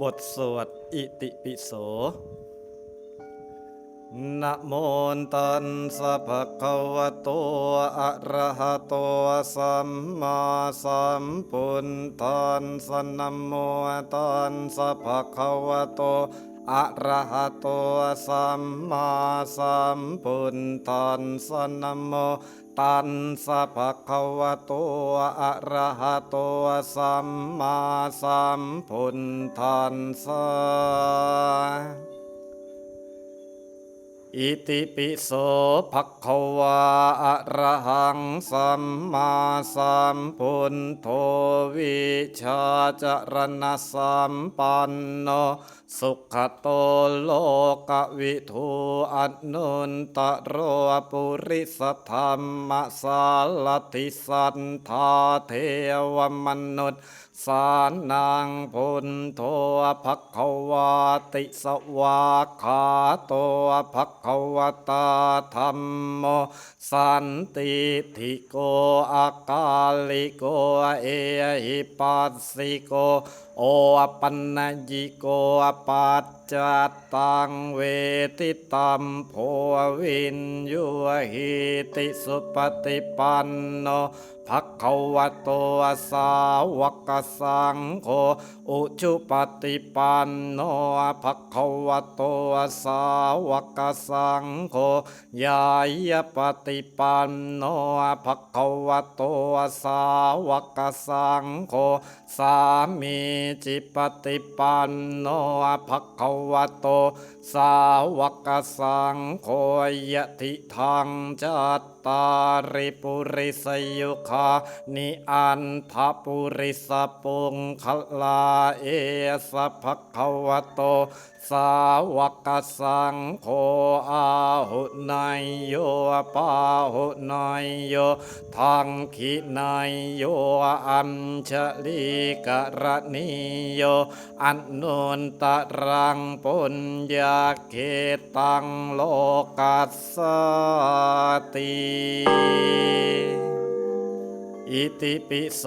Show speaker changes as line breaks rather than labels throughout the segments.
บทสวดอิติปิโส นะโมตัสสะภะคะวะโต อะระหะโต สัมมาสัมพุทธัสสะนะโมตัสสะภะคะวะโต อะระหะโต สัมมาสัมพุทธัสสะนะโม ตันสะภะคะวะโตอะระหะโตสัมมาสัมพุทธัสสะ อิติปิโสภะควะอะระหังสัมมาสัมพุทโธวิชาจารณะสัมปันโนสุขโตโลกวิทูอนุนตโรปุริสธรรมสารติสันทาเทวมนุษย์สานังพุนโทภควาติสวาขาโตภควตาธรรมโมสันติทิโกอาลิโกเอหิปัสสิโกโอปันนญิโกปัตจัตตังเวทิตัมโพวินยุหิติสุปฏิปันโนภควโตสาวกสังโฆอุชุปฏิปันโนภควโตสาวกสังโฆยายปฏิปันโนภควโตสาวกสังโฆสามีจิปฏิปันโนภคววโต สาวกสังโฆยะทิทางจัต ตาริปุริสยุคานิอันทปุริสปุงคลาเอสภควโต สาวกสังโฆอาหุนายโยปาหุนายโยทังขินายโยอัญชลีกรณีโยอันนุนตรังปุญญาเกตังโลกัสสติอิติปิโส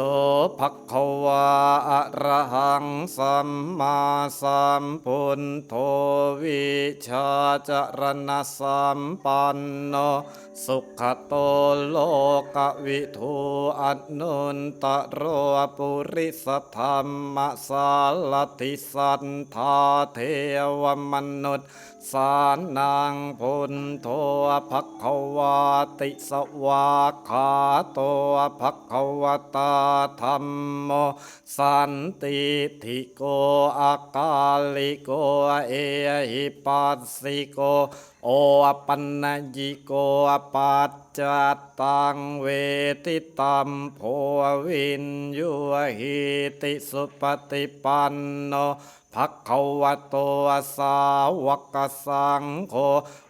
ภะควาอะระหังสัมมาสัมพุทโธวิชาจารณะสัมปันโน สุขโตโลกวิทูอนุนตโรปุริสธรรมสารติสันทาเทวมนุษย์สานังพุนโทภควาติสวาขาโตภควตาธรรมโมสันติทิโกอากาลิโกเอหิปัสสิโก โอปันนญิโกปัจจัตตังเวทิตัมโพวินยุหิ ติสุปฏิปันโนภควโตสาวกสังโฆ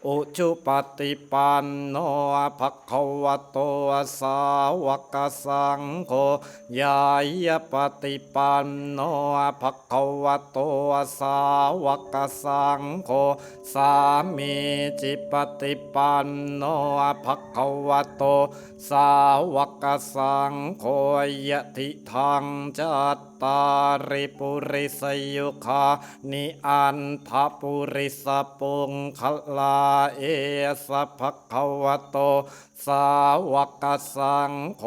อุชุปฏิปันโนภควโตสาวกสังโฆยายปฏิปันโนภควโตสาวกสังโฆสามีจิปฏิปันโนภควโตสาวกสังโฆยะทิทางจัตตาริปุริสยุคานิอันทปุริสปุงคลาเอสะภควโต สาวกสังโฆ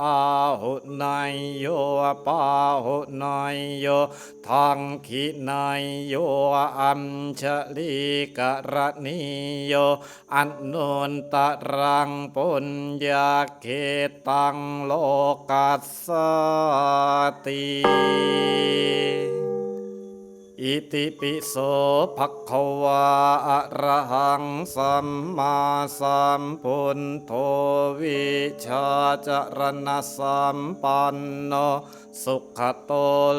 อาหุนายโยปาหุนายโยทังขินายโยอัญชลีกรณีโยอันนุนตรังปุญญาเกตังโลกัสสติอิติปิโสภะคะวะอะระหังสัมมาสัมพุทโววิชาจารณะสัมปันโนสุขโต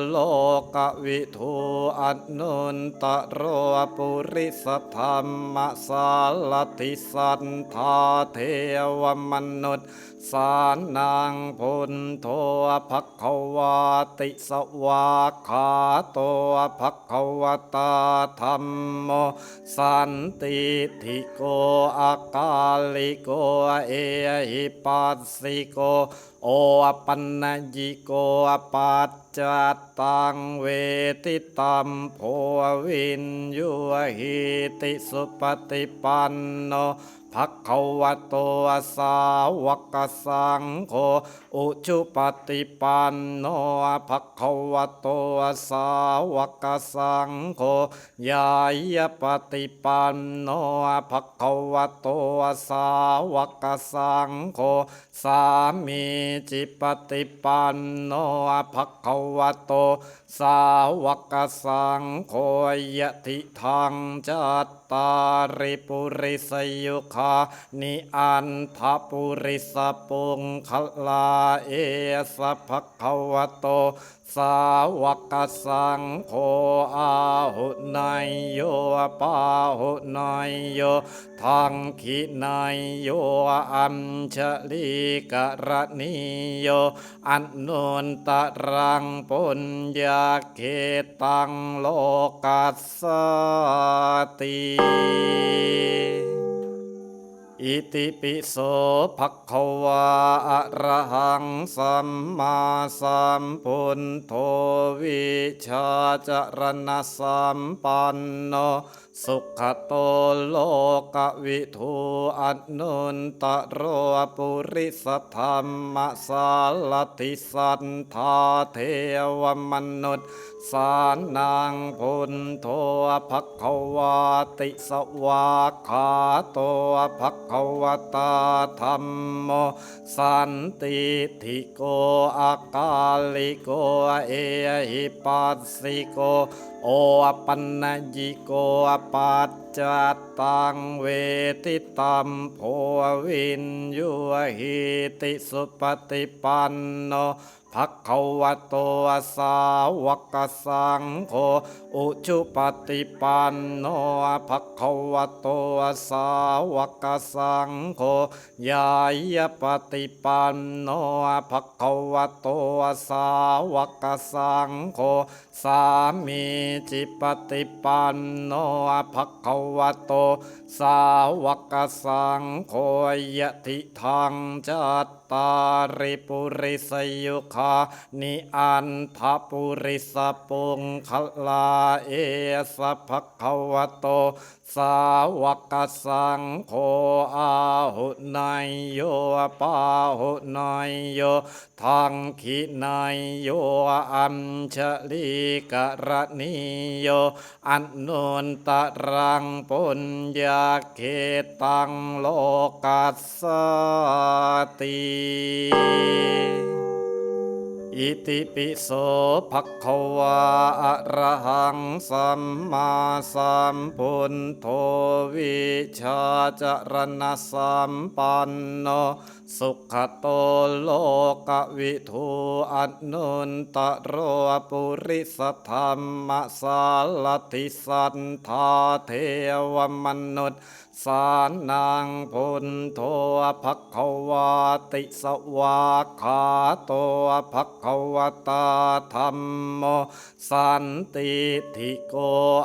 โลกวิทูอันุนตโรปุริสธรรมสารติสันทาเทวมนุษย์สานังพุนโทภควาติสวาขาโตภควตาธรรมโมสันติทิโกอากาลิโกเอหิปัสสิโกโอปันนยิโกปัจจัตตังเวทิตัมโพวินยุหิติสุปฏิปันโน ภะคะวะโตสาวกสังโฆอุชุปฏิปันโนภะคะวะโตสาวกสังโฆยายปฏิปันโนภะคะวะโตสาวกสังโฆสามีจิปฏิปันโนภะคะวะโตสาวกสังโฆยะติทางจัต ตาริปุริสยุคานิอันทปุริสปุงคลาเอสภควโต สาวกสังโฆอาหุนายโยปาหุนายโยทังขินายโยอัญชลีกรณีโยอันนุนตรังปุญญาเขตังโลกัสสติ อิติปิโสภะคะวาอะระหังสัมมาสัมพุทโธวิชาจารณสัมปันโน สุขโตโลกวิทูอันนุนตโรปุริสธรรมสารติสันทาเทวมนุษย์สานังพุนโทภะคะวาติสวาขาโตภะคะวตาธรรมโมสันติทิโกอาคาลิโกเอหิปัสสิโก โอปัญญิโกปัจจัตตังเวทิตัมโพวินยุหิติสุปฏิปันโน ภะคะวะโตสาวกสังโฆอุชุปฏิปันโนภะคะวะโตสาวกสังโฆยายปฏิปันโนภะคะวะโตสาวกสังโฆสามีจิปฏิปันโนภะคะวะโตสาวกสังโฆยะติทางจัต ตาริปุริสยุคานิอันทปุริสปุงคลาเอสภคะวโต สาวกสังโฆอาหุนายโยปาหุนายโยทังขินายโยอัญชลีกรณีโยอันนุนตรังปุญญาเขตังโลกัสสติอิติปิโสภะควะอะระหังสัมมาสัมพุทโธวิชาจรณสัมปันโนสุขโตโลกวิทูอนุนตโรปุริสธรรมสารติสันทาเทวมนุษย์ สานังพุนโทภักขวาติสวาขาโตภักขวตาธรรมโมสันติทิโก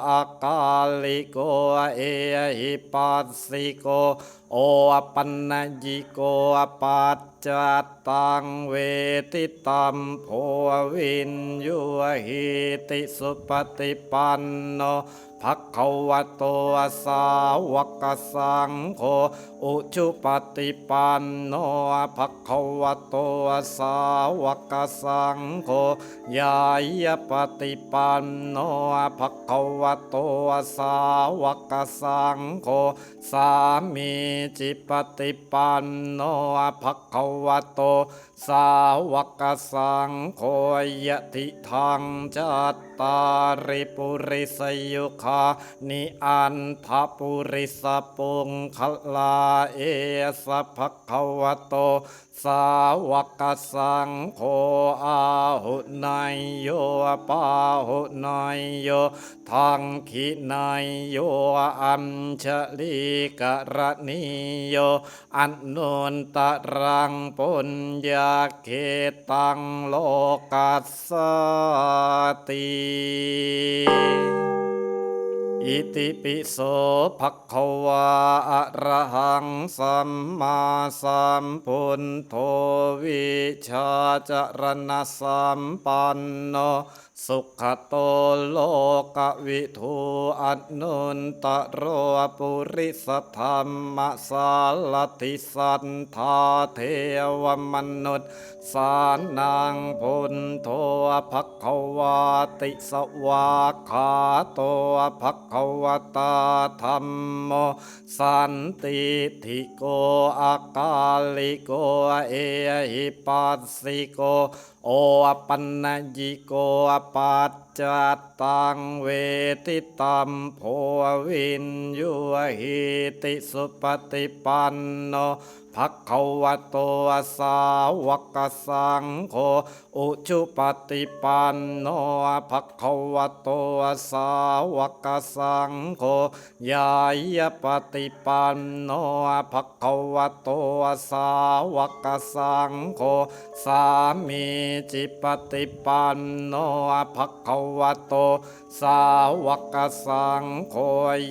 อาคาลิโกเอหิปัสสิโก โอปันนยิโกปัจจัตตังเวทิตัมโพวินยุหิติสุปฏิปันโนภะคะวะโตสาวกสังโฆอุชุปฏิปันโนภะคะวะโตสาวกสังโฆยายปฏิปันโนภะคะวะโตสาวกสังโฆสามีจิปฏิปันโนภะคะวะโต สาวกสังโฆยะติทางจัตตาริปุริสยุคานิอันทปุริสปุงคลาเอสภะคะวะโต สาวกสังโฆอาหุนายโยปาหุนายโยทังขินายโยอัญชลีกรณีโยอันนุนตรังปุญญาเขตังโลกัสสติ อิติปิโสภะควาอะระหังสัมมาสัมพุทโธวิชาจารณสัมปันโน สุขโตโลกวิทูอนุนตโรปุริสธรรมสารติสันทาเทวมนุษย์สานังพุทโธภควาติสวาขาโตภควตาธรรมโมสันติทิโกอากาลิโกเอหิปัสสิโกโอปันนญิโกปัจ จัตตังเวทิตัมโพวินยุหิติสุปฏิปันโนภควโตสาวกสังโฆอุชุปฏิปันโนภควโตสาวกสังโฆยายปฏิปันโนภควโตสาวกสังโฆสามีจิปฏิปันโนภคววโต สาวกสังโฆ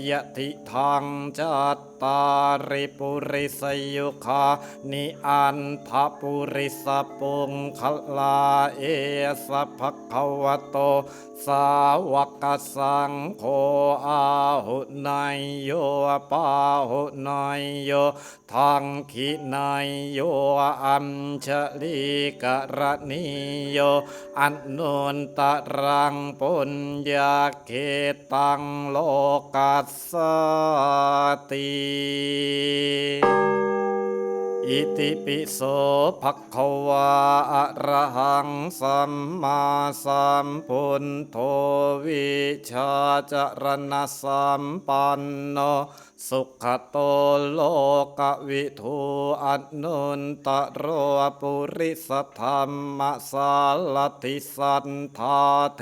ยะติทางจัต ตาริปุริสยุคานิอันทปุริสปุงคลาเอสภควโต สาวกสังโฆอาหุนายโยปาหุนายโยทังขินายโยอัญชลีกรณีโยอันนุนตรังปุญญาเกตังโลกัสสติอิติปิโสภะคะวาอะระหังสัมมาสัมพุทโววิชาจารณสัมปันโนสุขโตโลกวิทูอันนุนตโรปุริสธรรมสารติสันทาเท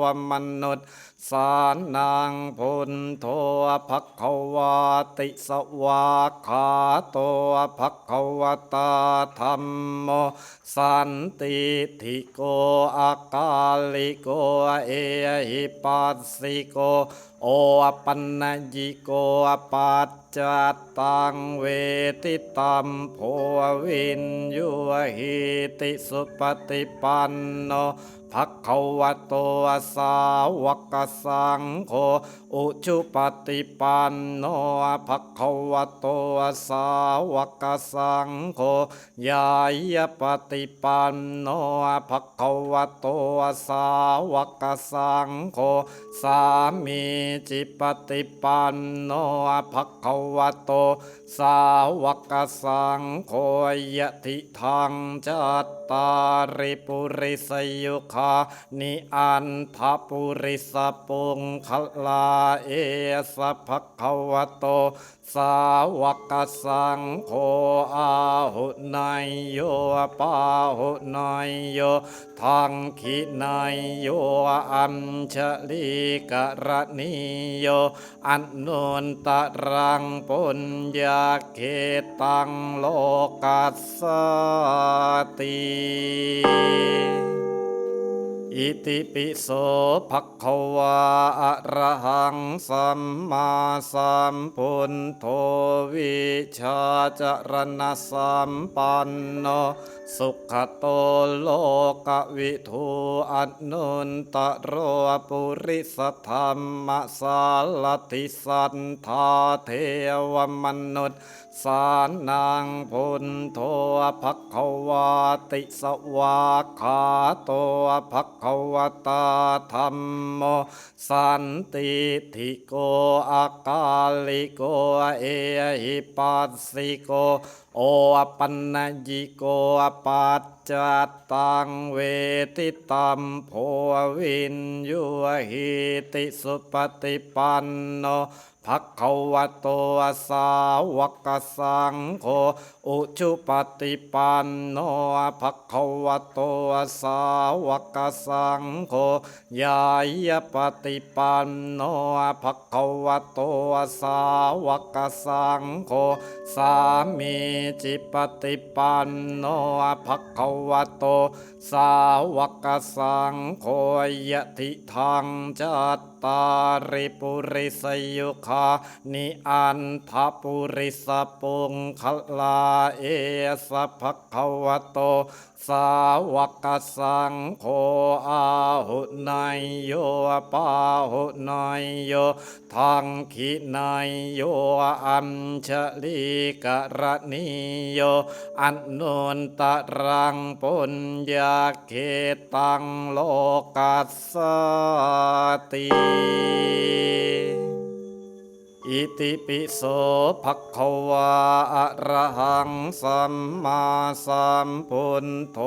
วมนุษย์สานังพุทโธภควาติสวาขาโตภควตาธรรมโมสันติทิโกอากาลิโกเอหิปัสสิโก โอปันนญิโกปัจ จัตตังเวทิตัมโพวินยุหิติสุปฏิปันโนภควโตสาวกสังโฆอุชุปฏิปันโนภควโตสาวกสังโฆยายปฏิปันโนภควโตสาวกสังโฆสามีจิปฏิปันโนภคววโต สาวกสังโฆยะติทางจัตตาริปุริสยุคานิอันทปุริสปุงคลาเอสภควโต สาวกสังโฆอาหุนายโยปาหุนายโยทังขินายโยอัญชลีกรณีโยอันนุนตรังปุญญาเกตังโลกัสสติ อิติปิโสภควาอะระหังสัมมาสัมพุทโธวิชาจรณสัมปันโนสุขโตโลกวิทูอนุนตโรปุริสธรรมสารติสันทาเทวมนุษย์สานังพุทโธภควาติสวาขาโตภควตาธรรมโมสันติทิโกอากาลิโกเอหิปัสสิโกโอปันญิโกปัจจัตตังเวทิตัมโพวินยุหิติสุปฏิปันโน ภะคะวะโตสาวกสังโฆอุชุปฏิปันโนภะคะวะโตสาวกสังโฆยายปฏิปันโนภะคะวะโตสาวกสังโฆสามีจิปฏิปันโนภะคะวะโตสาวกสังโฆยะติทางจัต ตาริปุริสยุคานิอันทปุริสปุงคลาเอสภควโต สาวกสังโฆอาหุนายโยปาหุนายโยทังขินายโยอัญชลีกระนิโยอันโนนตรังปุญญาเขตังโลกัสสติ อิติปิโสภะควาอะระหังสัมมาสัมพุทโธ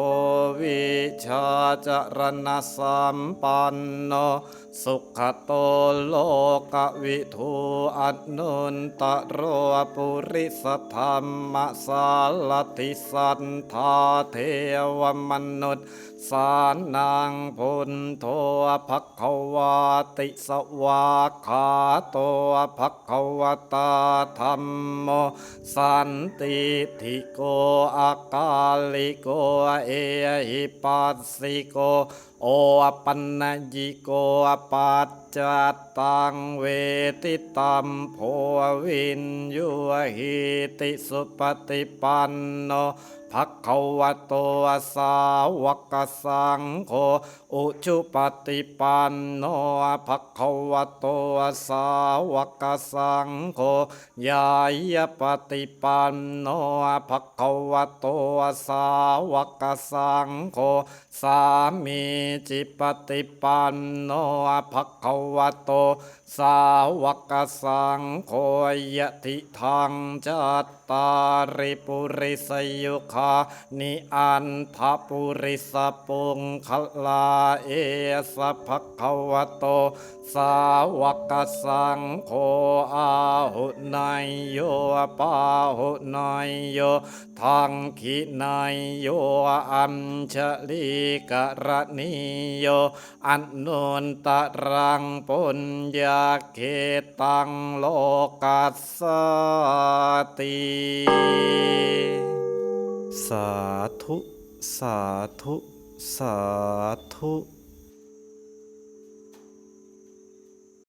วิชาจรณสัมปันโน สุขโตโลกวิทูอันุนตโรปุริสธรรมสารติสันทาเทวมนุษย์สานังพุนโทภคะวาติสวาขาโตภะคะวตาธรรมโมสันติทิโกอากาลิโกเอหิปัสสิโกโอปัญญิโกปัจจัตตังเวติตัมโพวินยุหิติสุปฏิปันโน ภคะวะโตสาวกสังโฆอุชุปฏิปันโนภคะวะโตสาวกสังโฆยายปฏิปันโนภคะวะโตสาวกสังโฆสามีจิปฏิปันโนภคะวะโตสาวกสังโฆยะติทางจัตตาริปุริสยุคานิอันทปุริสปุงคลาเอสะภคะวโต สาวกสังโฆอาหุนายโยปาหุนายโยทังขินายโยอัญชลีกะระนิโยอันโนนตรังปุญญาเขตังโลกัสสติ สาธุ สาธุ สาธุ